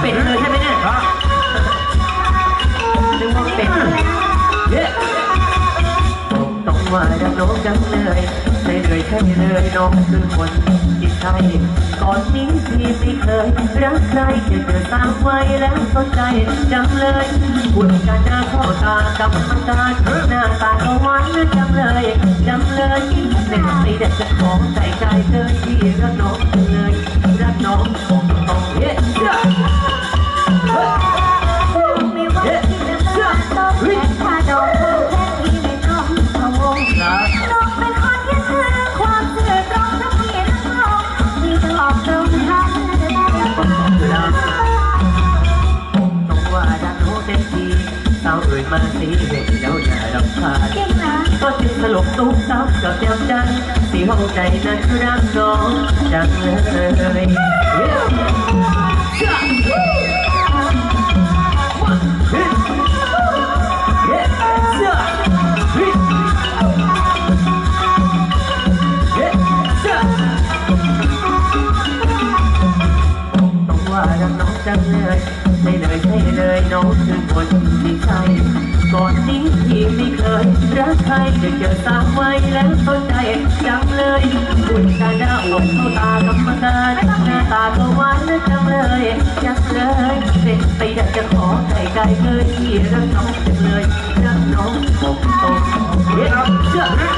เป็ดเลยใช่ไหมเนี่ยนึกว่าเป็ดเนี่ยต้องว่าดังน้องจังเลยเหนื่อยแค่เลยน้องคือคนจิตใจก่อนนี้ที่ไม่เคยรักใครจะเกิดตามไว้แล้วเข้ใจจังเลยคุณกันหน้าเข้ตาจำมันตาหน้าตาก็หวานจังเลยจังเลยแน่ใจแต่ของใส่ใจเธอที่รักน้าวเอ่ยมาสีเด็กแล้วอย่ารำคาญเก่งนะก็จึงสลบตุ๊กซับกับแก้มจันสีห้องใจนั้นรักน้องจังเลย ว่ารักน้องจังเลยใช่เลยใช่เลยน้องคือคนที่ใช่ก่อนนี้พี่ไม่เคยรักใครจะเจอสาวไว้แล้วเข้าใจจังเลยคุณตาหน้าอวดเข้าตากรรมการหน้าตาก็หวานจังเลยจังเลยเป็นไปอยากจะขอไก่ไก่เลยที่รักน้องจังเลยรักน้องผมตรงเฮ้ยเชื่อ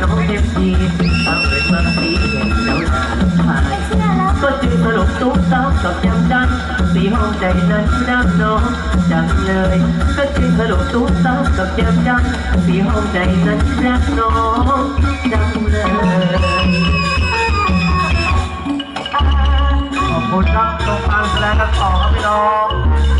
น้องเต็มที่ตั้งเป็นมางสีเห็นแล้วน่าลำคาญเชื่อแล้วก็จึงสรุปตุ๊กตับกับยำจันสีห้องใจนั้นรักน้องจังเลย ก็จึงสรุปตุ๊กตับกับยำจันสีห้องใจนั้นรักน้องจังเลยขอบคุณครับชมการแสดงกันต่อครับพี่น้อง